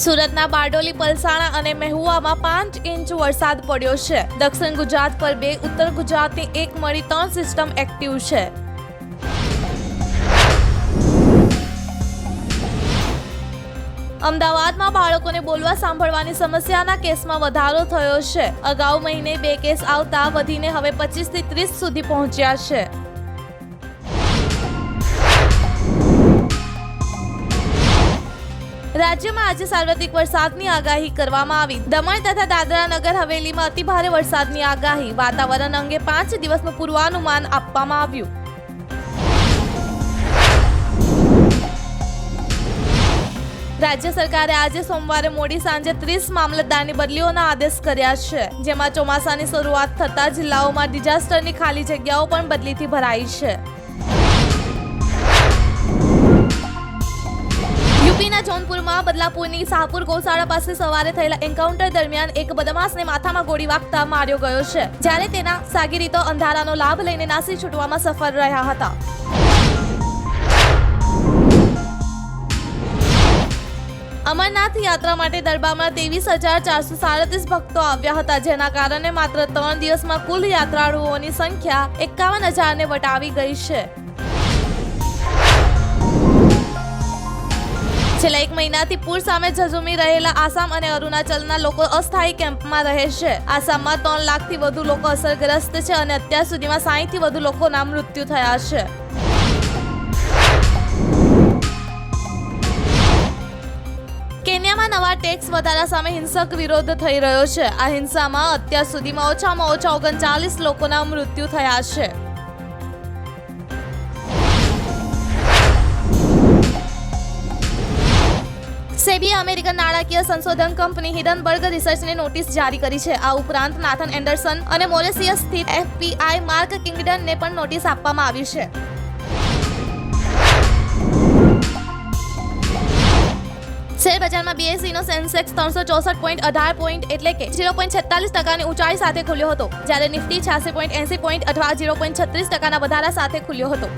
સુરતના બારડોલી, પલસાણા અને મહુવામાં પાંચ ઇંચ વરસાદ પડ્યો છે. દક્ષિણ ગુજરાત પર બે, ઉત્તર ગુજરાતની એક મળી ત્રણ સિસ્ટમ એક્ટિવ છે. અમદાવાદમાં બાળકોને બોલવા સાંભળવાની સમસ્યાના કેસમાં વધારો થયો છે. અગાઉ મહિને બે કેસ આવતા, વધીને હવે પચીસથી ત્રીસ સુધી પહોંચ્યા છે. રાજ્યમાં આજે સાર્વત્રિક વરસાદની આગાહી કરવામાં આવી. દમણ તથા દાદરા નગર હવેલીમાં અતિભારે વરસાદની આગાહી. વાતાવરણ અંગે પાંચ દિવસનું પૂર્વાનુમાન આપવામાં આવ્યું. રાજ્ય સરકારે આજે સોમવારે મોડી સાંજે ત્રીસ મામલતદારની બદલીઓના આદેશ કર્યા છે, જેમાં ચોમાસાની શરૂઆત થતા જિલ્લાઓમાં ડિઝાસ્ટરની ખાલી જગ્યાઓ પણ બદલીથી ભરાઈ છે. યુપીના જોનપુરમાં બદલાપુરની શાહપુર ગૌશાળા પાસે સવારે થયેલા એન્કાઉન્ટર દરમિયાન એક બદમાશને માથામાં ગોળી વાગતા માર્યો ગયો છે, જ્યારે તેના સાગીરીતો અંધારાનો લાભ લઈને નાસી છૂટવામાં સફળ રહ્યા હતા. અમરનાથ યાત્રા માટે દરબારમાં ત્રેવીસ હજાર ચારસો સાડત્રીસ ભક્તો આવ્યા હતા, જેના કારણે માત્ર ત્રણ દિવસમાં કુલ યાત્રાળુઓની સંખ્યા એકાવન હજારને વટાવી ગઈ છે. છેલ્લા એક મહિનાથી પૂર સામે ઝઝુમી રહેલા આસામ અને અરુણાચલના લોકો અસ્થાયી કેમ્પમાં રહે છે. આસામમાં ત્રણ લાખથી વધુ લોકો અસરગ્રસ્ત છે અને અત્યાર સુધીમાં સાહીથી વધુ લોકોના મૃત્યુ થયા છે. કેન્યામાં નવા ટેક્સ વધારા સામે હિંસક વિરોધ થઈ રહ્યો છે. આ હિંસામાં અત્યાર સુધીમાં ઓછામાં ઓછા ઓગણચાલીસ લોકોના મૃત્યુ થયા છે. અમેરિકન નાણાકીય સંશોધન કંપની હિડનબર્ગ રિસર્ચને નોટિસ જારી કરી છે. આ ઉપરાંત નાથન એન્ડરસન અને મોરેસિયસ સ્થિત એફપીઆઈ માર્ક કિંગડનને પણ નોટિસ આપવામાં આવી છે. શેરબજારમાં બજારમાં બીએસસી નો સેન્સેક્સ ત્રણસો ચોસઠ પોઈન્ટ અઢાર પોઈન્ટ એટલે કે ઝીરો પોઈન્ટ છેતાલીસ ટકાની ઊંચાઈ સાથે ખુલ્યો હતો, જ્યારે નિફ્ટી છ્યાસી પોઈન્ટ એસી પોઈન્ટ અથવા ઝીરો પોઈન્ટ છત્રીસ ટકાના વધારા સાથે ખુલ્યો હતો.